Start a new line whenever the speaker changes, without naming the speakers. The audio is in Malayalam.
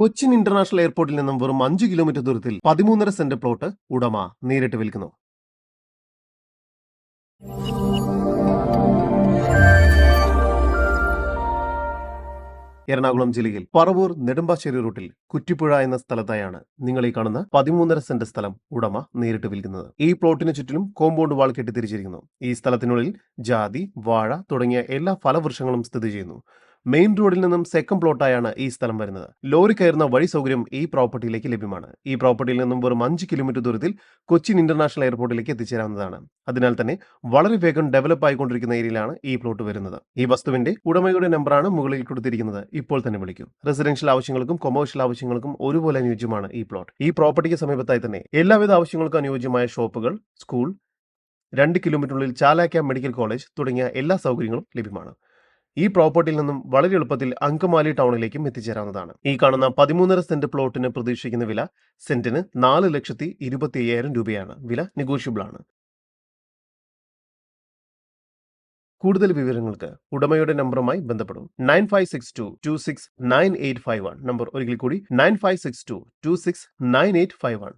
കൊച്ചിൻ ഇന്റർനാഷണൽ എയർപോർട്ടിൽ നിന്നും വെറും അഞ്ച് കിലോമീറ്റർ ദൂരത്തിൽ പതിമൂന്നര സെന്റ് പ്ലോട്ട് ഉടമ നേരിട്ട് വിൽക്കുന്നു. എറണാകുളം ജില്ലയിൽ പറവൂർ നെടുമ്പാശ്ശേരി റൂട്ടിൽ കുറ്റിപ്പുഴ എന്ന സ്ഥലത്തായാണ് നിങ്ങൾ ഈ കാണുന്ന പതിമൂന്നര സെന്റ് സ്ഥലം ഉടമ നേരിട്ട് വിൽക്കുന്നത്. ഈ പ്ലോട്ടിന് ചുറ്റിലും കോമ്പൗണ്ട് വാൾ കെട്ടി തിരിച്ചിരിക്കുന്നു ഈ സ്ഥലത്തിനുള്ളിൽ ജാതി വാഴ തുടങ്ങിയ എല്ലാ ഫലവൃക്ഷങ്ങളും സ്ഥിതി ചെയ്യുന്നു. മെയിൻ റോഡിൽ നിന്നും സെക്കൻഡ് പ്ലോട്ടായാണ് ഈ സ്ഥലം വരുന്നത്. ലോറി കയറുന്ന വഴി സൗകര്യം ഈ പ്രോപ്പർട്ടിയിലേക്ക് ലഭ്യമാണ്. ഈ പ്രോപ്പർട്ടിയിൽ നിന്നും വെറും അഞ്ച് കിലോമീറ്റർ ദൂരത്തിൽ കൊച്ചിൻ ഇന്റർനാഷണൽ എയർപോർട്ടിലേക്ക് എത്തിച്ചേരാവുന്നതാണ്. അതിനാൽ തന്നെ വളരെ വേഗം ഡെവലപ്പ് ആയിക്കൊണ്ടിരിക്കുന്ന ഏരിയയിലാണ് ഈ പ്ലോട്ട് വരുന്നത്. ഈ വസ്തുവിന്റെ ഉടമയുടെ നമ്പറാണ് മുകളിൽ കൊടുത്തിരിക്കുന്നത്. ഇപ്പോൾ തന്നെ വിളിക്കൂ. റെസിഡൻഷ്യൽ ആവശ്യങ്ങൾക്കും കൊമേഴ്ഷ്യൽ ആവശ്യങ്ങൾക്കും ഒരുപോലെ അനുയോജ്യമാണ് ഈ പ്ലോട്ട് ഈ പ്രോപ്പർട്ടിക്ക് സമീപത്തായി തന്നെ എല്ലാവിധ ആവശ്യങ്ങൾക്കും അനുയോജ്യമായ ഷോപ്പുകൾ സ്കൂൾ രണ്ട് കിലോമീറ്ററിനുള്ളിൽ ചാലാക്ക മെഡിക്കൽ കോളേജ് തുടങ്ങിയ എല്ലാ സൗകര്യങ്ങളും ലഭ്യമാണ്. ഈ പ്രോപ്പർട്ടിയിൽ നിന്നും വളരെ എളുപ്പത്തിൽ അങ്കമാലി ടൗണിലേക്കും എത്തിച്ചേരാവുന്നതാണ്. ഈ കാണുന്ന പതിമൂന്നര സെന്റ് പ്ലോട്ടിന് പ്രതീക്ഷിക്കുന്ന വില സെന്റിന് നാല് ലക്ഷത്തി ഇരുപത്തി അയ്യായിരം രൂപയാണ്. വില നെഗോഷ്യബിൾ ആണ്. കൂടുതൽ വിവരങ്ങൾക്ക് ഉടമയുടെ നമ്പറുമായി ബന്ധപ്പെടും. Nine five six two two six nine eight five one. Number ഒരിക്കൽ കൂടി nine five six two two six nine eight five one.